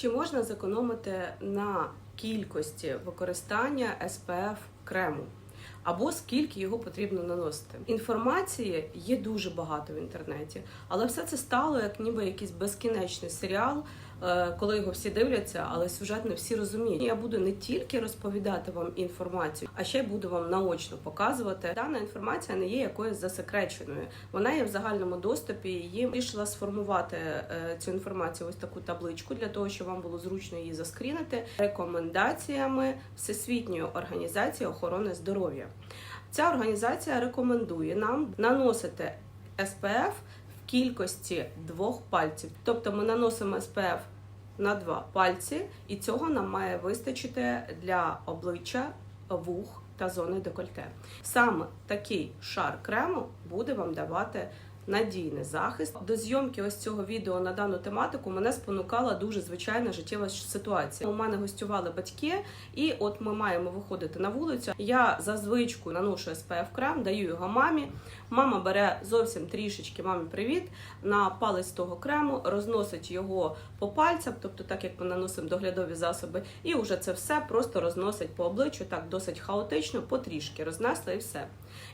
Чи можна зекономити на кількості використання SPF крему? Або скільки його потрібно наносити? Інформації є дуже багато в інтернеті, але все це стало як ніби якийсь безкінечний серіал, коли його всі дивляться, але сюжет не всі розуміють. Я буду не тільки розповідати вам інформацію, а ще й буду вам наочно показувати. Дана інформація не є якоюсь засекреченою. Вона є в загальному доступі. Її вирішила сформувати е, цю інформацію ось таку табличку для того, щоб вам було зручно її заскрінити рекомендаціями Всесвітньої організації охорони здоров'я. Ця організація рекомендує нам наносити SPF в кількості двох пальців. Тобто ми наносимо SPF на два пальці, і цього нам має вистачити для обличчя, вух та зони декольте. Саме такий шар крему буде вам давати надійний захист. До зйомки ось цього відео на дану тематику мене спонукала дуже звичайна життєва ситуація. У мене гостювали батьки, і от ми маємо виходити на вулицю. Я за звичку наношу SPF крем, даю його мамі. Мама бере зовсім трішечки мамі привіт на палець того крему, розносить його по пальцям, тобто так як ми наносимо доглядові засоби, і вже це все просто розносить по обличчю, так досить хаотично, потрішки рознесла і все.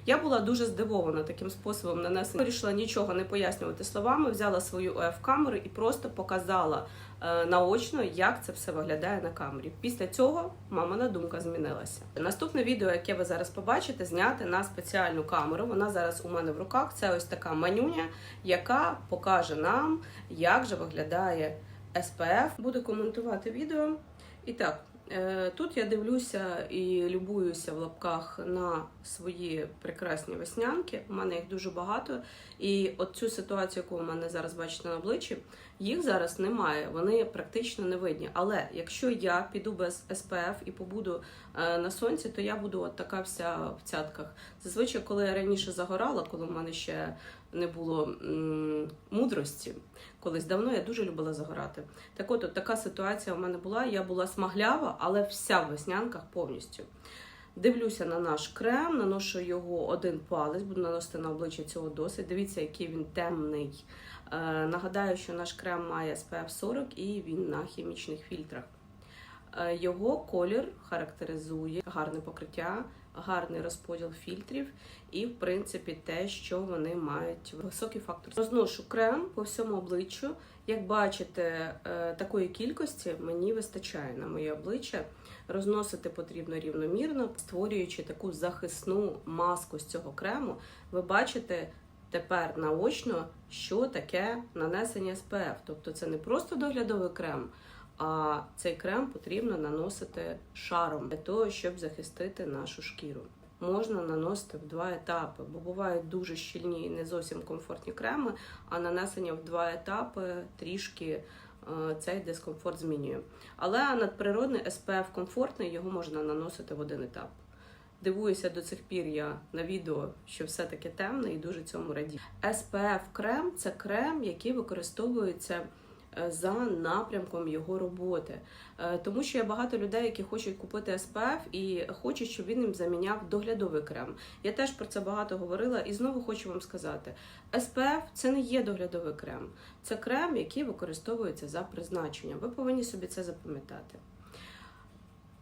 Я була дуже здивована таким способом нанесення. Вирішила нічого не пояснювати словами, взяла свою ОФ камеру і просто показала наочно, як це все виглядає на камері. Після цього мамина думка змінилася. Наступне відео, яке ви зараз побачите, зняте на спеціальну камеру. Вона зараз у мене в руках. Це ось така манюня, яка покаже нам, як же виглядає SPF. Буду коментувати відео. І так. Е, Тут я дивлюся і любуюся в лапках на свої прекрасні веснянки. У мене їх дуже багато. І от цю ситуацію, яку ви мене зараз бачите на обличчі, їх зараз немає. Вони практично не видні. Але якщо я піду без SPF і побуду е, на сонці, то я буду от така вся в цятках. Зазвичай, коли я раніше загорала, коли в мене ще не було мудрості. Колись давно я дуже любила загорати. Так от, от така ситуація в мене була. Я була смаглява, але вся в веснянках повністю. Дивлюся на наш крем, наношу його один палець, буду наносити на обличчя цього досить. Дивіться, який він темний. Е, нагадаю, що наш крем має SPF 40 і він на хімічних фільтрах. Е, його колір характеризує гарне покриття, гарний розподіл фільтрів і, в принципі, те, що вони мають високий фактор. Розношу крем по всьому обличчю. Як бачите, е, такої кількості мені вистачає на моє обличчя. Розносити потрібно рівномірно, створюючи таку захисну маску з цього крему. Ви бачите тепер наочно, що таке нанесення SPF. Тобто це не просто доглядовий крем. А цей крем потрібно наносити шаром для того, щоб захистити нашу шкіру. Можна наносити в два етапи, бо бувають дуже щільні і не зовсім комфортні креми, а нанесення в два етапи трішки е, цей дискомфорт змінює. Але надприродний SPF комфортний, його можна наносити в один етап. Дивуюся до цих пір я на відео, що все таки темне і дуже цьому радію. SPF крем це крем, який використовується за напрямком його роботи. Е, Тому що є багато людей, які хочуть купити SPF і хочуть, щоб він їм заміняв доглядовий крем. Я теж про це багато говорила і знову хочу вам сказати: SPF – це не є доглядовий крем, це крем, який використовується за призначенням. Ви повинні собі це запам'ятати.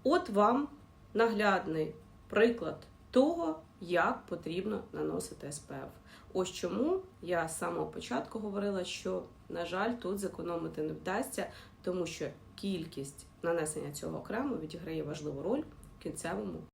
От вам наглядний приклад того, як потрібно наносити СПФ. Ось чому я з самого початку говорила, що, на жаль, тут зекономити не вдасться, тому що кількість нанесення цього крему відіграє важливу роль в кінцевому